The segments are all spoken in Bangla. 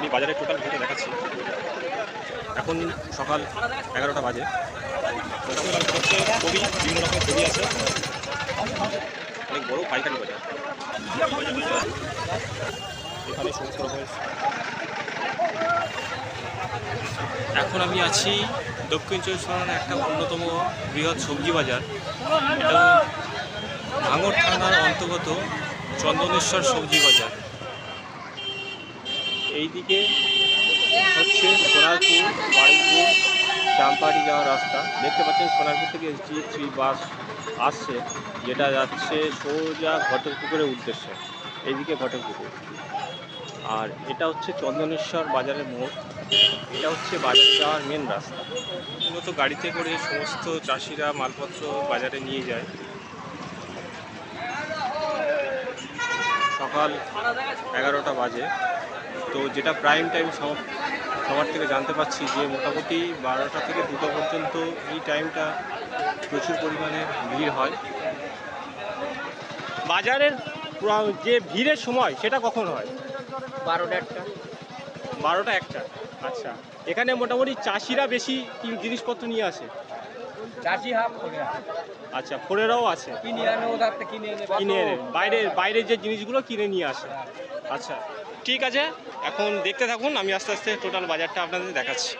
আমি বাজারের টোটাল ভিউটা দেখাচ্ছি। এখন সকাল এগারোটা বাজে। হচ্ছে কবি বিভিন্ন রকমের কবি আছে। অনেক বড় পাইকারি বাজার। এখানে সমস্ত রকমের এখন আমি আছি দক্ষিণ চব্বিশ পরগনার একটা অন্যতম বৃহৎ সবজি বাজার। এটা ভাঙর থানার অন্তর্গত চন্দনেশ্বর সবজি বাজার। এইদিকে হচ্ছে সোনারপুর বাড়িপুর চাম্পাহাটি যাওয়ার রাস্তা। দেখতে পাচ্ছেন সোনারপুর থেকে এসডি থ্রি বাস আসছে, যেটা যাচ্ছে সোজা ঘটকপুকুরের উদ্দেশ্যে। এইদিকে ঘটকপুকুর। আর এটা হচ্ছে চন্দনেশ্বর বাজারের মোড়। এটা হচ্ছে বাজারে যাওয়ার মেন রাস্তা। মূলত গাড়িতে করে সমস্ত চাষিরা মালপত্র বাজারে নিয়ে যায়। সকাল এগারোটা বাজে। তো যেটা প্রাইম টাইম সবার থেকে জানতে পারছি যে মোটামুটি বারোটা থেকে দুটো পর্যন্ত এই টাইমটা প্রচুর পরিমাণে ভিড় হয়। বাজারের যে ভিড়ের সময় সেটা কখন হয়? বারোটা একটা। বারোটা একটা? আচ্ছা। এখানে মোটামুটি চাষিরা বেশি জিনিসপত্র নিয়ে আসে? চাষি হাফ আচ্ছা ফোরেরাও আছে? কিনে এনে কিনে এনে। বাইরের বাইরের যে জিনিসগুলো কিনে নিয়ে আসে। আচ্ছা। ঠিক আছে, এখন দেখতে থাকুন, আমি আস্তে আস্তে টোটাল বাজারটা আপনাদের দেখাচ্ছি।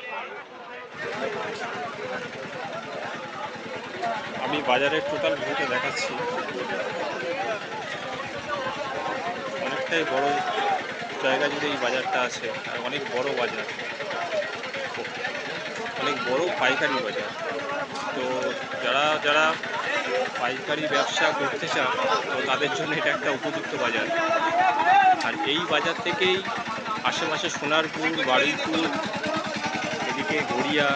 আমি বাজারের টোটাল ভিউটা দেখাচ্ছি। অনেকটাই বড় জায়গা জুড়ে এই বাজারটা আছে, আর অনেক বড় বাজার। অনেক বড় পাইকারি বাজার। তো যারা যারা পাইকারি ব্যবসা করতে চান, তো তাদের জন্য এটা একটা উপযুক্ত বাজার। আর এই বাজার থেকেই আশেপাশে সোনারপুর, বারুইপুর, এদিকে গড়িয়া,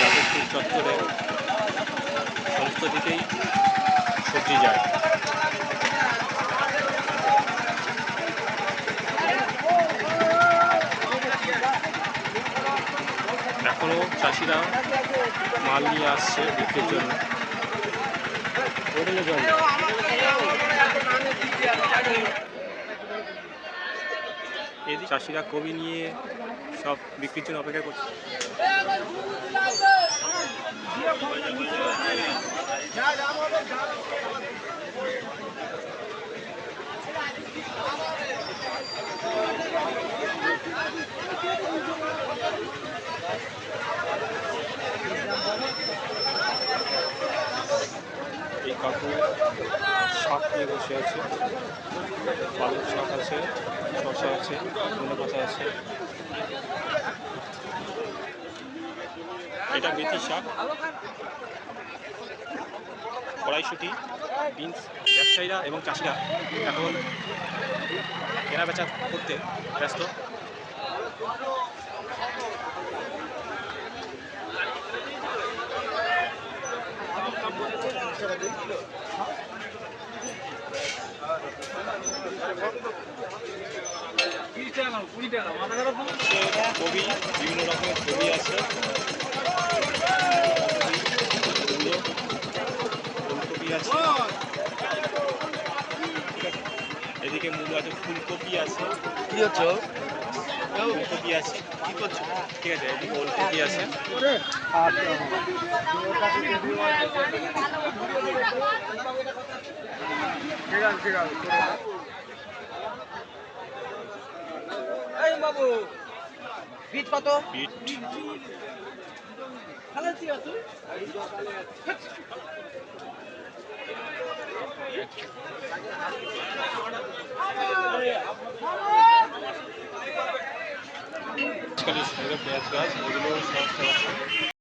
যাদবপুর, চত্বরে সমস্ত দিকেই সবজি যায়। এখনও চাষিরা মাল নিয়ে আসছে বিক্রির জন্য। চাষিরা কবি নিয়ে সব বিক্রির জন্য অপেক্ষা করছে। এই কাকু শাক নিয়ে বসে আছে। পালং শাক আছে শশা আছে, ধনে পাতা আছে। এটা মেথি শাক। কড়াইশুটি, বিনস, ব্যবসায়ীরা এবং চাষিরা এখন কেনা বেচা করতে ব্যস্ত। কবি বিভিন্ন রকমের কবি আছে ফুলকপি আছে এদিকে মূল আছে ফুলকপি আছে কি হচ্ছে ফুলকপি আছে কি করছ ঠিক আছে এদিকে ওলকপি আছে ঠিক আছে ঠিক আছে এই বাবু বীজ কত? বিট পেঁয়াজ গাছ এগুলো সব